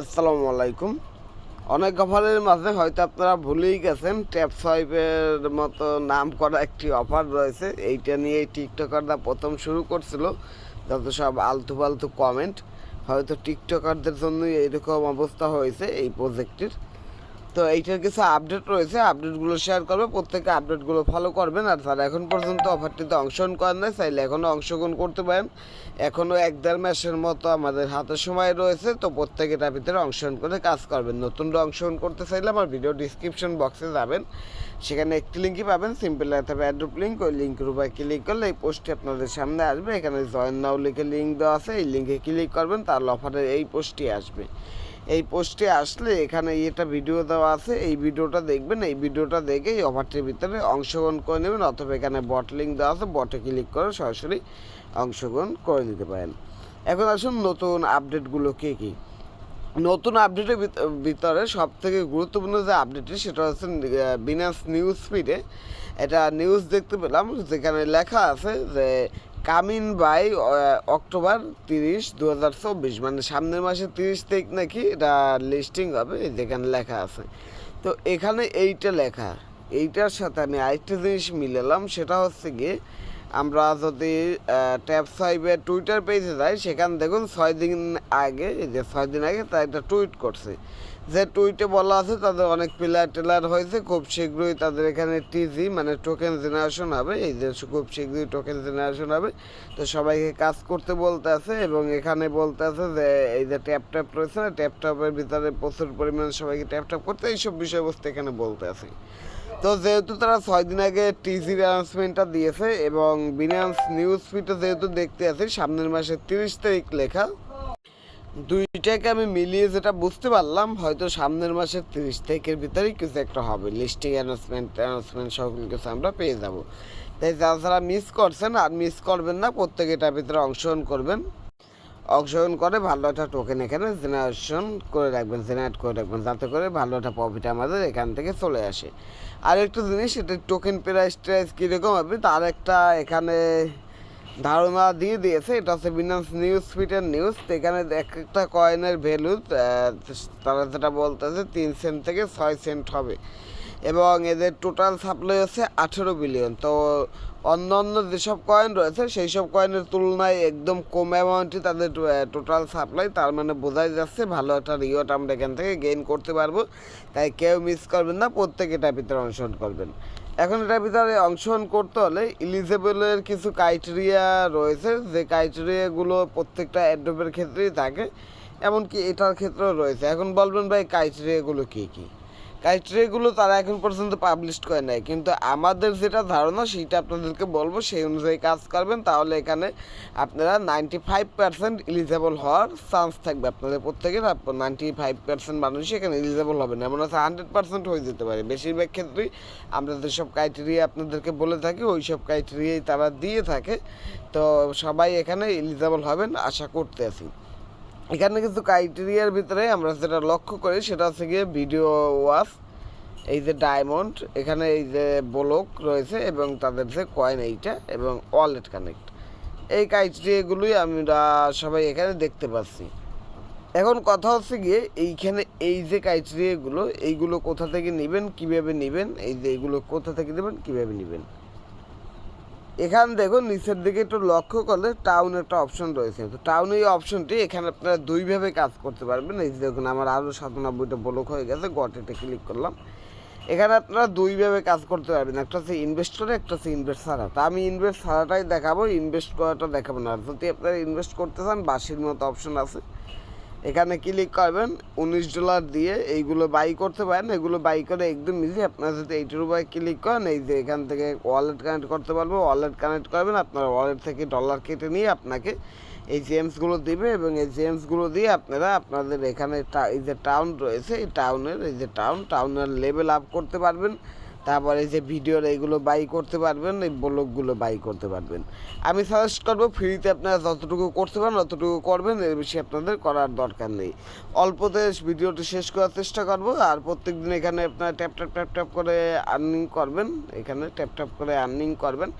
আসসালামু আলাইকুম। অনেক অফারের মাঝে হয়তো আপনারা ভুলেই গেছেন ট্যাপ সোয়াইপের মতো নাম করা একটি অফার রয়েছে। এইটা নিয়ে টিকটকাররা প্রথম শুরু করছিল, যত সব আলতু ফালতু কমেন্ট হয়তো টিকটকারদের জন্যই এইরকম অবস্থা হয়েছে এই প্রজেক্টটির তো এইটার কিছু আপডেট রয়েছে আপডেটগুলো শেয়ার করবে, প্রত্যেকে আপডেটগুলো ফলো করবেন, আর যারা এখন পর্যন্ত অফারটিতে অংশগ্রহণ করেন নাই, চাইলে এখনও অংশগ্রহণ করতে পারেন। এখনও এক দেড় মাসের মতো আমাদের হাতে সময় রয়েছে, তো প্রত্যেকে এটার ভিতরে অংশগ্রহণ করে কাজ করবেন। নতুনরা অংশগ্রহণ করতে চাইলে আমার ভিডিও ডিসক্রিপশন বক্সে যাবেন। সেখানে একটি লিঙ্কই পাবেন সিম্পল থাকবে অ্যাড্রুপ লিঙ্ক ওই লিঙ্কের উপরে ক্লিক করলে এই পোস্টটি আপনাদের সামনে আসবে। এখানে জয়েন নাও লিখে লিঙ্ক দেওয়া আছে, এই লিঙ্কে ক্লিক করবেন তার অফারের এই পোস্টটি আসবে। এই পোস্টে আসলে এখানে এটা ভিডিও দেওয়া আছে, এই ভিডিওটা দেখবেন, এই ভিডিওটা দেখে এই অফারটির ভিতরে অংশগ্রহণ করে নেবেন অথবা এখানে বট লিঙ্ক দেওয়া আছে বটে ক্লিক করে সরাসরি অংশগ্রহণ করে নিতে পারেন। এখন আসুন নতুন আপডেটগুলো কী কী? নতুন আপডেটের ভিত- ভিতরে সব থেকে গুরুত্বপূর্ণ যে আপডেটটি সেটা হচ্ছে বিনাস নিউজ ফিডে এটা নিউজ দেখতে পেলাম, যেখানে লেখা আছে যে কামিন বাই অক্টোবর তিরিশ দু হাজার চব্বিশ। মানে সামনের মাসে তিরিশ তারিখ নাকি এটা লিস্টিং হবে যেখানে লেখা আছে। তো এখানে এইটা লেখা। এইটার সাথে আমি আরেকটা জিনিস মিলালাম, সেটা হচ্ছে গিয়ে আমরা যদি ট্যাপ সাইবের টুইটার পেজে যাই, সেখানে দেখুন ছয় দিন আগে, এই যে ছয় দিন আগে তারা একটা টুইট করছে। যে টুইটে বলা আছে তাদের অনেক প্লেয়ার টেলার হয়েছে, খুব শীঘ্রই তাদের এখানে টিজি মানে টোকেন জেনারেশন হবে, এই যে খুব শীঘ্রই টোকেন জেনারেশন হবে। তো সবাইকে কাজ করতে বলতে আছে এবং এখানে বলতে আছে যে, এই যে ট্যাপ ট্যাপ রয়েছে না ট্যাপ ট্যাপের ভিতরে প্রচুর পরিমাণে সবাইকে ট্যাপ ট্যাপ করতে, এইসব বিষয়বস্তু এখানে বলতে আছে। তো যেহেতু তারা ছয় দিন আগে টিজির অ্যানাউন্সমেন্টটা দিয়েছে এবং বিনান্স নিউজ ফিটে যেহেতু দেখতে আছি, সামনের মাসের তিরিশ তারিখ লেখা। দুইটাকে আমি মিলিয়ে যেটা বুঝতে পারলাম, হয়তো সামনের মাসের তিরিশ তারিখের ভিতরেই কিছু একটা হবে। লিস্টিং অ্যানাউন্সমেন্ট অ্যানাউন্সমেন্ট সকল কিছু আমরা পেয়ে যাব। তাই যারা যারা মিস করছেন আর মিস করবেন না প্রত্যেকে এটার ভিতরে অংশগ্রহণ করবেন। অংশগ্রহণ করে ভালো একটা টোকেন এখানে জেনারেশন করে রাখবেন জেনারেট করে রাখবেন, যাতে করে ভালো একটা প্রফিট আমাদের এখান থেকে চলে আসে। আর একটা জিনিস, এটা টোকেন প্রাইস ট্রাইস কীরকম হবে, তার একটা এখানে ধারণা দিয়ে দিয়েছে, এটা হচ্ছে বিনান্স নিউজ ফিটের নিউজ এখানে এক একটা কয়েনের ভ্যালু তারা যেটা বলতেছে, তিন সেন্ট থেকে ছয় সেন্ট হবে। এবং এদের টোটাল সাপ্লাই হচ্ছে আঠেরো বিলিয়ন তো অন্য অন্য যেসব কয়েন রয়েছে সেই সব কয়েনের তুলনায় একদম কম অ্যামাউন্টই তাদের টোটাল সাপ্লাই তার মানে বোঝাই যাচ্ছে ভালো একটা রিওয়ার্ড আমরা এখান থেকে গেইন করতে পারব। তাই কেউ মিস করবেন না, প্রত্যেকে এটার ভিতরে অংশগ্রহণ করবেন। এখন এটার ভিতরে অংশগ্রহণ করতে হলে ইলিজেবলের কিছু ক্রাইটেরিয়া রয়েছে। যে ক্রাইটেরিয়াগুলো প্রত্যেকটা অ্যাডোবের ক্ষেত্রেই থাকে, এমনকি এটার ক্ষেত্রেও রয়েছে। এখন বলবেন ভাই ক্রাইটেরিয়াগুলো কী কী? ক্রাইটেরিয়াগুলো তারা এখন পর্যন্ত পাবলিশ করে নাই। কিন্তু আমাদের যেটা ধারণা, সেটা আপনাদেরকে বলব, সেই অনুযায়ী কাজ করবেন। তাহলে এখানে আপনারা নাইনটি ফাইভ পার্সেন্ট ইলিজেবল হওয়ার চান্স থাকবে। আপনাদের প্রত্যেকের নাইনটি ফাইভ পার্সেন্ট মানুষই এখানে ইলিজেবল হবে না। এমন আছে হান্ড্রেড পার্সেন্ট হয়ে যেতে পারে। বেশিরভাগ ক্ষেত্রেই আমরা যেসব ক্রাইটেরিয়া আপনাদেরকে বলে থাকি ওই সব ক্রাইটেরিয়াই তারা দিয়ে থাকে। তো সবাই এখানে ইলিজেবল হবেন, আশা করতে আছি। এখানে কিছু ক্রাইটেরিয়ার ভিতরে আমরা যেটা লক্ষ্য করি সেটা হচ্ছে গিয়ে ভিডিও ওয়াশ এই যে ডায়মন্ড এখানে এই যে ব্লক রয়েছে এবং তাদের যে কয়েন এইটা এবং ওয়ালেট কানেক্ট এই ক্রাইটেরিয়াগুলোই আমরা সবাই এখানে দেখতে পাচ্ছি। এখন কথা হচ্ছে গিয়ে এইখানে এই যে ক্রাইটেরিয়াগুলো এইগুলো কোথা থেকে নেবেন, কীভাবে নেবেন, এই যে এইগুলো কোথা থেকে নেবেন, কীভাবে নেবেন? এখানে দেখুন, নিচের দিকে একটু লক্ষ্য করলে টাউন একটা অপশন রয়েছে। তো টাউন এই অপশনটি এখানে আপনারা দুইভাবে কাজ করতে পারবেন। এই দেখুন, আমার আরও সাতানব্বইটা ব্লক হয়ে গেছে গটেতে ক্লিক করলাম। এখানে আপনারা দুইভাবে কাজ করতে পারবেন। একটা হচ্ছে ইনভেস্ট করে একটা হচ্ছে ইনভেস্ট ছাড়া। তা আমি ইনভেস্ট ছাড়াটাই দেখাবো ইনভেস্ট করাটা দেখাবো না। যদি আপনারা ইনভেস্ট করতে চান বাসির মতো অপশন আছে। এখানে ক্লিক করবেন, উনিশ ডলার দিয়ে এইগুলো বাই করতে পারেন। এগুলো বাই করে একদম ইজি আপনারা যদি এইটার উপরে ক্লিক করেন, এই যে এখান থেকে ওয়ালেট কানেক্ট করতে পারব। ওয়ালেট কানেক্ট করবেন, আপনার ওয়ালেট থেকে ডলার কেটে নিয়ে আপনাকে এই জেমসগুলো দিবে এবং এই জেমসগুলো দিয়ে আপনারা আপনাদের এখানে এই যে টাউন রয়েছে, এই টাউনের এই যে টাউন টাউনের লেভেল আপ করতে পারবেন। তারপরে যে ভিডিওর এইগুলো বাই করতে পারবেন, এই ব্লগগুলো বাই করতে পারবেন। আমি সাজেস্ট করব ফ্রিতে আপনারা যতটুকু করতে পারেন ততটুকু করবেন, এর বেশি আপনাদের করার দরকার নেই। অল্পতে ভিডিওটি শেষ করার চেষ্টা করব, আর প্রত্যেক দিন এখানে আপনারা ট্যাপ ট্যাপ ট্যাপ ট্যাপ করে আর্নিং করবেন, এখানে ট্যাপ ট্যাপ করে আর্নিং করবেন।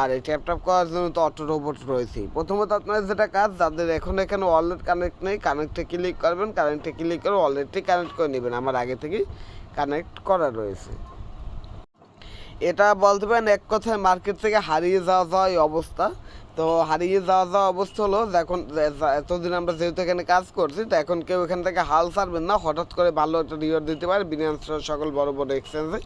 আর এই ট্যাপ ট্যাপ করার জন্য তো অটো রোবট রয়েছেই। প্রথমত আপনাদের যেটা কাজ, যাদের এখন এখানে ওয়ালেট কানেক্ট নেই কানেক্টে ক্লিক করবেন কানেক্টে ক্লিক করে ওয়ালেটটি কানেক্ট করে নেবেন। আমার আগে থেকেই কানেক্ট করা রয়েছে। এটা বলতে পারেন এক কথায় মার্কেট থেকে হারিয়ে যাওয়া যাওয়া এই অবস্থা। তো হারিয়ে যাওয়া যাওয়া অবস্থা হলো এখন এতদিন আমরা যেহেতু এখানে কাজ করছি, তো এখন কেউ এখান থেকে হাল ছাড়বেন না। হঠাৎ করে ভালো একটা রিওয়ার্ড দিতে পারে বিনিয়ান্স সকল বড় বড় এক্সচেঞ্জে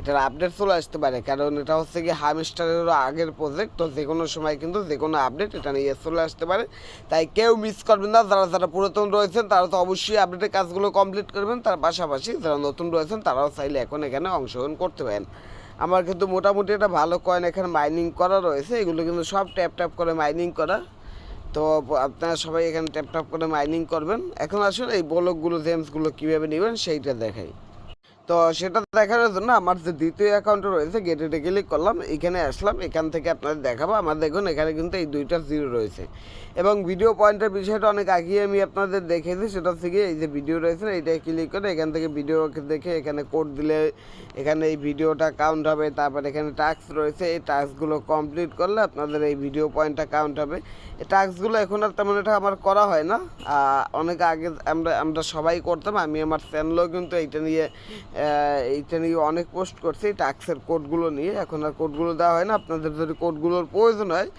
এটার আপডেট চলে আসতে পারে, কারণ এটা হচ্ছে কি হামস্টারেরও আগের প্রজেক্ট তো যে কোনো সময় কিন্তু যে কোনো আপডেট এটা নিয়ে চলে আসতে পারে। তাই কেউ মিস করবেন না, যারা যারা পুরাতন রয়েছেন, তারা তো অবশ্যই আপডেটের কাজগুলো কমপ্লিট করবেন। তার পাশাপাশি যারা নতুন রয়েছেন, তারাও চাইলে এখন এখানে অংশগ্রহণ করতে পারেন। আমার কিন্তু মোটামুটি একটা ভালো কয়েন এখানে মাইনিং করা রয়েছে। এগুলো কিন্তু সব ট্যাপ ট্যাপ করে মাইনিং করা। তো আপনারা সবাই এখানে ট্যাপ ট্যাপ করে মাইনিং করবেন। এখন আসলে এই বলকগুলো জেমসগুলো কীভাবে নেবেন সেইটা দেখাই। তো সেটা দেখানোর জন্য আমার যে দ্বিতীয় অ্যাকাউন্ট রয়েছে গেটেটে ক্লিক করলাম, এখানে আসলাম, এখান থেকে আপনাদের দেখাবো। আমার দেখুন, এখানে কিন্তু এই দুইটা জিরো রয়েছে। এবং ভিডিও পয়েন্টের বিষয়টা অনেক আগেই আমি আপনাদের দেখেছি সেটা গিয়ে এই যে ভিডিও রয়েছে, এইটা ক্লিক করে এখান থেকে ভিডিও দেখে এখানে কোড দিলে এখানে এই ভিডিওটা কাউন্ট হবে, তারপর এখানে টাস্ক রয়েছে, এই টাস্কগুলো কমপ্লিট করলে আপনাদের এই ভিডিও পয়েন্টটা কাউন্ট হবে। এই টাস্কগুলো এখন আর তেমন এটা আমার করা হয় না। অনেক আগে আমরা আমরা সবাই করতাম, আমি আমার চ্যানেলেও কিন্তু এইটা নিয়ে এইটা নিয়ে অনেক পোস্ট করছি টাক্সের কোডগুলো নিয়ে। এখন আর কোডগুলো দেওয়া হয় না, আপনাদের যদি কোডগুলোর প্রয়োজন হয়,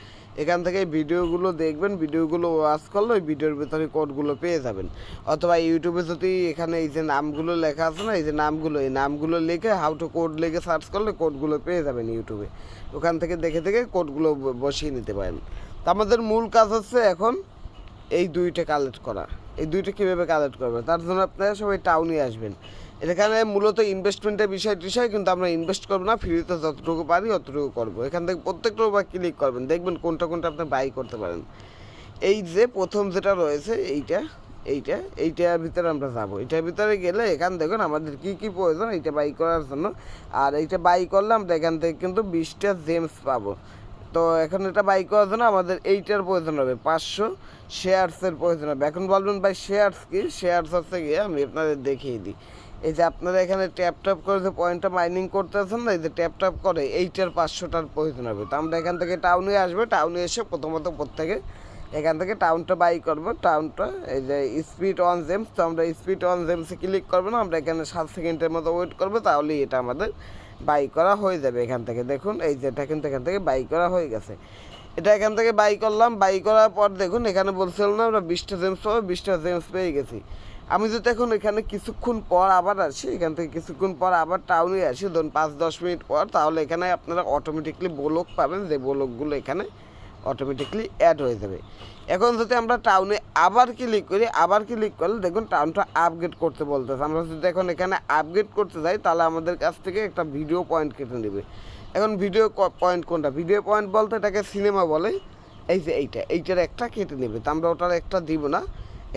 এখান থেকে ভিডিওগুলো দেখবেন ভিডিওগুলো ওয়াচ করলে ওই ভিডিওর ভিতরে কোডগুলো পেয়ে যাবেন। অথবা ইউটিউবে যদি এখানে এই যে নামগুলো লেখা আছে না, এই যে নামগুলো, এই নামগুলো লিখে হাউ টু কোড লিখে সার্চ করলে কোডগুলো পেয়ে যাবেন ইউটিউবে ওখান থেকে দেখে দেখে কোডগুলো বসিয়ে নিতে পারেন। তো আমাদের মূল কাজ হচ্ছে এখন এই দুইটা কালেক্ট করা। এই দুইটা কীভাবে কালেক্ট করবে তার জন্য আপনারা সবাই টাউনে আসবেন। এখানে মূলত ইনভেস্টমেন্টের বিষয় টিষয়, কিন্তু আমরা ইনভেস্ট করব না ফ্রিতে যতটুকু পারি অতটুকু করব। এখান থেকে প্রত্যেকটা উপর ক্লিক করবেন, দেখবেন কোনটা কোনটা আপনি বাই করতে পারেন। এই যে প্রথম যেটা রয়েছে, এইটা এইটা, এইটার ভিতরে আমরা যাব। এইটার ভিতরে গেলে এখান দেখুন আমাদের কি কি প্রয়োজন, এইটা বাই করার জন্য। আর এইটা বাই করলে আমরা এখান থেকে কিন্তু বিশটা জেমস পাবো। তো এখন এটা বাই করার জন্য আমাদের এইটার প্রয়োজন হবে পাঁচশো শেয়ারসের প্রয়োজন হবে। এখন বলবেন ভাই শেয়ারস কি? শেয়ারস হচ্ছে গিয়ে আমি আপনাদের দেখিয়ে দিই। এই যে আপনারা এখানে ট্যাপ ট্যাপ করে যে পয়েন্টটা মাইনিং করতে আছেন না, এই যে ট্যাপ ট্যাপ করে, এইটার পাঁচশোটার প্রয়োজন হবে। তো আমরা এখান থেকে টাউনে আসবে টাউনে এসে প্রথমত প্রত্যেকে এখান থেকে টাউনটা বাই করব। টাউনটা এই যে স্পিড অন জেমস তো আমরা স্পিড অন জেমসে ক্লিক করব না, আমরা এখানে সাত সেকেন্ডের মতো ওয়েট করব, তাহলেই এটা আমাদের বাই করা হয়ে যাবে এখান থেকে। দেখুন, এই যে এটা কিন্তু এখান থেকে বাই করা হয়ে গেছে। এটা এখান থেকে বাই করলাম বাই করার পর দেখুন, এখানে বলছিলাম না আমরা বিশটা জেমস পাবো, বিশটা জেমস পেয়ে গেছি। আমি যদি এখন এখানে কিছুক্ষণ পর আবার আসি, এখান থেকে কিছুক্ষণ পর আবার টাউনে আসি, ধরুন পাঁচ, দশ মিনিট পর, তাহলে এখানে আপনারা অটোমেটিকলি ব্লক পাবেন যে ব্লকগুলো এখানে অটোমেটিকলি অ্যাড হয়ে যাবে। এখন যদি আমরা টাউনে আবার ক্লিক করি, আবার ক্লিক করলে দেখুন টাউনটা আপগ্রেড করতে বলতেছে। আমরা যদি এখন এখানে আপগ্রেড করতে যাই, তাহলে আমাদের কাছ থেকে একটা ভিডিও পয়েন্ট কেটে নেবে। এখন ভিডিও পয়েন্ট কোনটা? ভিডিও পয়েন্ট বলতে এটাকে সিনেমা বলে। এই যে এইটা, এইটার একটা কেটে নেবে। তো আমরা ওটার একটা দিব না।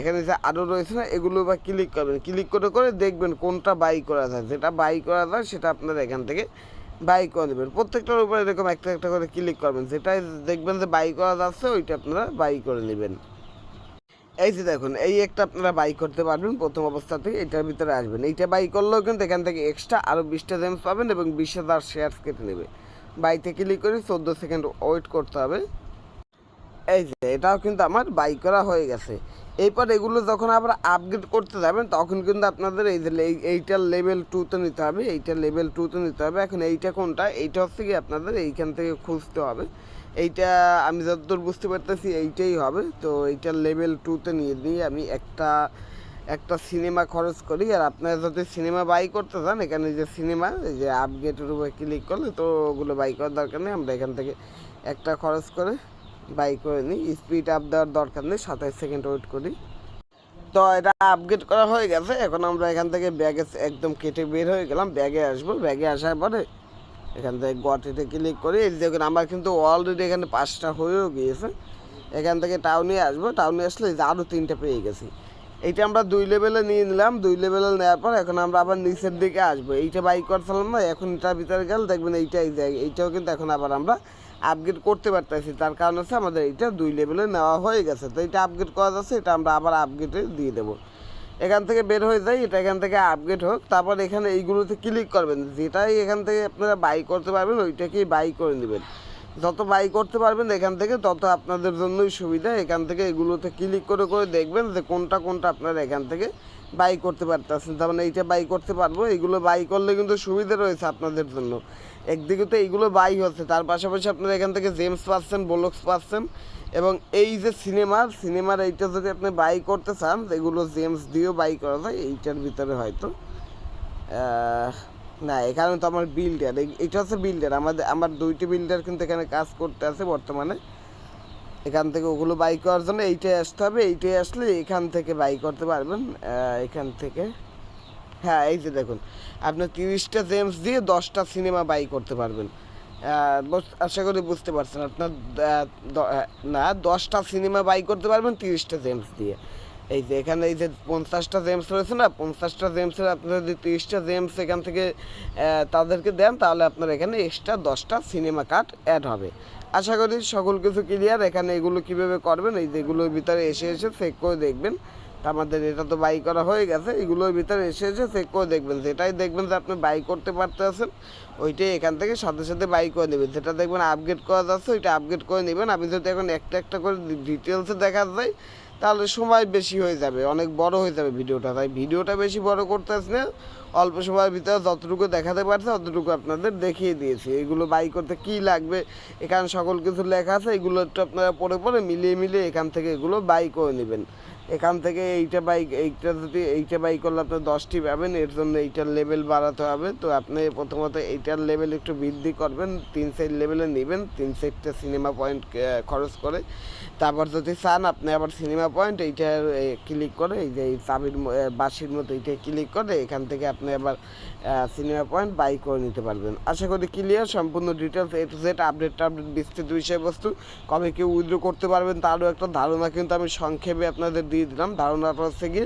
এখানে যে আরও রয়েছে না, এগুলো বা ক্লিক করবেন। ক্লিক করে করে দেখবেন কোনটা বাই করা যায়। যেটা বাই করা যায়, সেটা আপনারা এখান থেকে বাই করে নেবেন। প্রত্যেকটার উপরে এরকম একটা একটা করে ক্লিক করবেন। যেটাই দেখবেন যে বাই করা যাচ্ছে, ওইটা আপনারা বাই করে নেবেন। এই যে দেখুন, এই একটা আপনারা বাই করতে পারবেন প্রথম অবস্থা থেকে, এটার ভিতরে আসবেন। এইটা বাই করলেও কিন্তু এখান থেকে এক্সট্রা আরও বিশটা জেমস পাবেন এবং বিশ হাজার শেয়ার্স কেটে নেবে। বাইতে ক্লিক করে চোদ্দ সেকেন্ড ওয়েট করতে হবে। এই যে, এটাও কিন্তু আমার বাই করা হয়ে গেছে। এরপর এগুলো যখন আবার আপগ্রেড করতে যাবেন, তখন কিন্তু আপনাদের এই যে এই- এইটার লেভেল টুতে নিতে হবে এইটার লেভেল টুতে নিতে হবে। এখন এইটা কোনটা? এইটা হচ্ছে কি আপনাদের এইখান থেকে খুঁজতে হবে। এইটা আমি যতদূর বুঝতে পারতেছি এইটাই হবে। তো এইটার লেভেল টুতে নিয়ে নিয়ে আমি একটা একটা সিনেমা খরচ করি। আর আপনারা যদি সিনেমা বাই করতে চান, এখানে যে সিনেমা এই যে আপগ্রেডের উপরে ক্লিক করলে তো ওগুলো বাই করার দরকার নেই। আমরা এখান থেকে একটা খরচ করে বাই করে নিই স্পিড আপ দেওয়ার দরকার নেই, সাতাইশ সেকেন্ড ওয়েট করি। তো এটা আপগ্রেড করা হয়ে গেছে, এখন আমরা এখান থেকে ব্যাগে একদম কেটে বের হয়ে গেলাম ব্যাগে আসব। ব্যাগে আসার পরে এখান থেকে গটিতে ক্লিক করি, এই দেখুন আমার কিন্তু অলরেডি এখানে পাঁচটা হয়েও গিয়েছে। এখান থেকে টাউনে আসব টাউনে আসলে আরও তিনটে পেয়ে গেছি। এইটা আমরা দুই লেভেলে নিয়ে নিলাম, দুই লেভেলে নেওয়ার পর এখন আমরা আবার নিচের দিকে আসব। এইটা বাই করছিলাম না, এখন এটার ভিতরে গেল দেখবেন এইটাই যায় এইটাও কিন্তু এখন আবার আমরা আপগ্রেড করতে পারতেছি। তার কারণ হচ্ছে আমাদের এইটা দুই লেভেলে নেওয়া হয়ে গেছে। তো এটা আপগ্রেড করা যাচ্ছে, এটা আমরা আবার আপগ্রেডে দিয়ে দেবো। এখান থেকে বের হয়ে যায় এটা এখান থেকে আপগ্রেড হোক। তারপর এখানে এইগুলোতে ক্লিক করবেন। যেটাই এখান থেকে আপনারা বাই করতে পারবেন, ওইটাকেই বাই করে নেবেন। যত বাই করতে পারবেন এখান থেকে, তত আপনাদের জন্যই সুবিধা। এখান থেকে এগুলোতে ক্লিক করে করে দেখবেন যে কোনটা কোনটা আপনারা এখান থেকে বাই করতে পারতেছেন। তার মানে এইটা বাই করতে পারব। এইগুলো বাই করলে কিন্তু সুবিধা রয়েছে আপনাদের জন্য। একদিকে তো এইগুলো বাই হচ্ছে, তার পাশাপাশি আপনারা এখান থেকে জেমস পাচ্ছেন বোলক্স পাচ্ছেন এবং এই যে সিনেমার সিনেমার এইটা যদি আপনি বাই করতে চান, এগুলো জেমস দিয়েও বাই করা যায়, এইটার ভিতরে হয়তো। না, এখানে তো আমার বিল্ডার এটা হচ্ছে বিল্ডার আমাদের, আমার দুইটি বিল্ডার কিন্তু এখানে কাজ করতে আছে বর্তমানে। এখান থেকে ওগুলো বাই করার জন্য এইটাই আসতে হবে, এইটাই আসলে এখান থেকে বাই করতে পারবেন এখান থেকে। হ্যাঁ এই যে দেখুন আপনি তিরিশটা জেমস দিয়ে দশটা সিনেমা বাই করতে পারবেন। আশা করি বুঝতে পারছেন, আপনার না, দশটা সিনেমা বাই করতে পারবেন তিরিশটা জেমস দিয়ে। এই যে এখানে এই যে পঞ্চাশটা জেমস রয়েছে না, পঞ্চাশটা জেমসের আপনি যদি তিরিশটা জেমস এখান থেকে তাদেরকে দেন, তাহলে আপনার এখানে এক্সট্রা দশটা সিনেমা কার্ড অ্যাড হবে। আশা করি সকল কিছু ক্লিয়ার এখানে এগুলো কীভাবে করবেন, এই যেগুলোর ভিতরে এসে এসে চেক করে দেখবেন। আমাদের এটা তো বাই করা হয়ে গেছে, এগুলোর ভিতরে এসে এসে চেক করে দেখবেন। যেটাই দেখবেন যে আপনি বাই করতে পারতেছেন, ওইটাই এখান থেকে সাথে সাথে বাই করে নেবেন। যেটা দেখবেন আপগ্রেড করা যাচ্ছে, ওইটা আপগ্রেড করে নেবেন। আপনি যদি এখন একটা একটা করে ডিটেলসে দেখা যায়, তাহলে সময় বেশি হয়ে যাবে, অনেক বড় হয়ে যাবে ভিডিওটা। তাই ভিডিওটা বেশি বড় করতেছি না, অল্প সময়ের ভিতরে যতটুকু দেখাতে পারছে, ততটুকু আপনাদের দেখিয়ে দিয়েছি। এগুলো বাই করতে কি লাগবে, এখানে সকল কিছু লেখা আছে, এগুলো একটু আপনারা পরে পরে মিলিয়ে মিলিয়ে এখান থেকে এগুলো বাই করে নেবেন। এখান থেকে এইটা বাইক এইটা যদি, এইটা বাইক করলে আপনার দশটি পাবেন, এর জন্য এইটার লেভেল বাড়াতে হবে। তো আপনি প্রথমত এইটার লেভেল একটু বৃদ্ধি করবেন, তিন সাইড লেভেলে নেবেন, তিন সাইডটা সিনেমা পয়েন্ট খরচ করে। তারপর যদি চান, আপনি আবার সিনেমা পয়েন্ট এইটা ক্লিক করে, এই যে এই চাবির বাসির মতো এইটা ক্লিক করে, এখান থেকে আপনি আবার সিনেমা পয়েন্ট বাই করে নিতে পারবেন। আশা করি ক্লিয়ার সম্পূর্ণ details A to Z update update বিস্তৃত বিষয়বস্তু। কবে কেউ উইথড্র করতে পারবেন তারও একটা ধারণা কিন্তু আমি সংক্ষেপে আপনাদের দিয়ে দিলাম। ধারণাটা হচ্ছে কি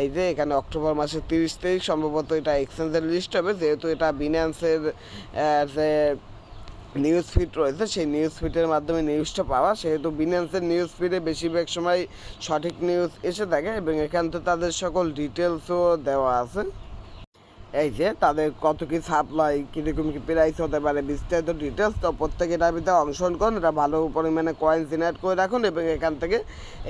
এই যে এখানে অক্টোবর মাসের তিরিশ তারিখ, সম্ভবত এটা এক্সচেঞ্জের লিস্ট হবে। যেহেতু এটা বিনান্সের যে নিউজ ফিড রয়েছে, সেই নিউজ ফিডের মাধ্যমে নিউজটা পাওয়া। সেহেতু বিনান্সের নিউজ ফিডে বেশিরভাগ সময় সঠিক নিউজ এসে থাকে এবং এখান থেকে তাদের সকল ডিটেলসও দেওয়া আছে। এই যে তাদের কত কি সাপ্লাই কীরকম কি প্রাইস হতে পারে, বিস্তারিত ডিটেলস তো প্রত্যেকে এটার ভিতরে অংশগ্রহণ করুন। এটা ভালো পরিমাণে কয়েন জেনারেট করে রাখুন এবং এখান থেকে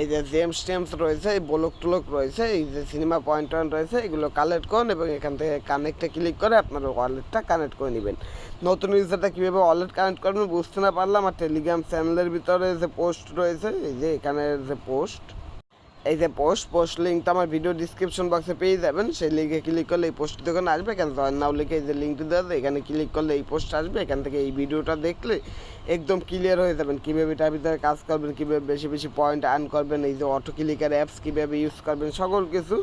এই যে জেমস টেমস রয়েছে, এই ব্লক টলক রয়েছে, এই যে সিনেমা পয়েন্ট টয়েন্ট রয়েছে, এগুলো কালেক্ট করুন এবং এখান থেকে কানেক্টে ক্লিক করে আপনার ওয়ালেটটা কানেক্ট করে নেবেন। নতুন ইউজারটা কীভাবে ওয়ালেট কানেক্ট করবেন বুঝতে না পারলাম, আর টেলিগ্রাম চ্যানেলের ভিতরে যে পোস্ট রয়েছে, এই যে এখানে যে পোস্ট এই যে পোস্ট পোস্ট লিঙ্কটা আমার ভিডিও ডিসক্রিপশন বক্সে পেয়ে যাবেন। সেই লিঙ্কে ক্লিক করলে এই পোস্ট দোকানে আসবে, এখানে জয়েন নাও লিখে এই যে লিঙ্কটি দেওয়া এখানে ক্লিক করলে এই পোস্ট আসবে, এখান থেকে এই ভিডিওটা দেখলে একদম ক্লিয়ার হয়ে যাবেন। কীভাবে এটার ভিতরে কাজ করবেন, কীভাবে বেশি বেশি পয়েন্ট আর্ন করবেন, এই যে অটো ক্লিকার অ্যাপস কীভাবে ইউজ করবেন, সকল কিছু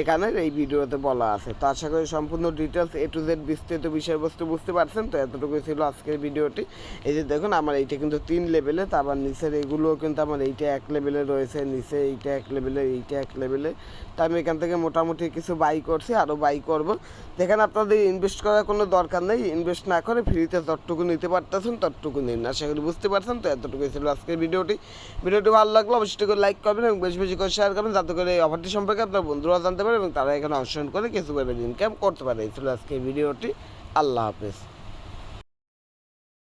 এখানে এই ভিডিওতে বলা আছে। তো আশা করি সম্পূর্ণ ডিটেলস এ টু জেড বিস্তৃত বিষয়বস্তু বুঝতে পারছেন। তো এতটুকুই ছিল আজকের ভিডিওটি। এই যে দেখুন, আমার এইটা কিন্তু তিন লেভেলে তারপর নিচের এগুলোও কিন্তু আমার এইটা এক লেভেলে রয়েছে, নিচে এইটা এক লেভেলে এইটা এক লেভেলে তা আমি এখান থেকে মোটামুটি কিছু বাই করছি আরও বাই করব। যেখানে আপনাদের ইনভেস্ট করার কোনো দরকার নেই ইনভেস্ট না করে ফ্রিতে যতটুকু নিতে পারতেছেন ততটুকু নিন। আশা করি বুঝতে পারছেন, তো এতটুকুই ছিল আজকের ভিডিওটি। ভিডিওটি ভালো লাগল অবশ্যই লাইক করবেন এবং বেশি বেশি করে শেয়ার করবেন, যাতে করে এই অফারটি সম্পর্কে আপনার বন্ধুরা জানতে পারে এবং তারা এখানে অংশগ্রহণ করে কিছু ইনকাম করতে পারে। এই ছিল আজকে ভিডিওটি। আল্লাহ হাফেজ।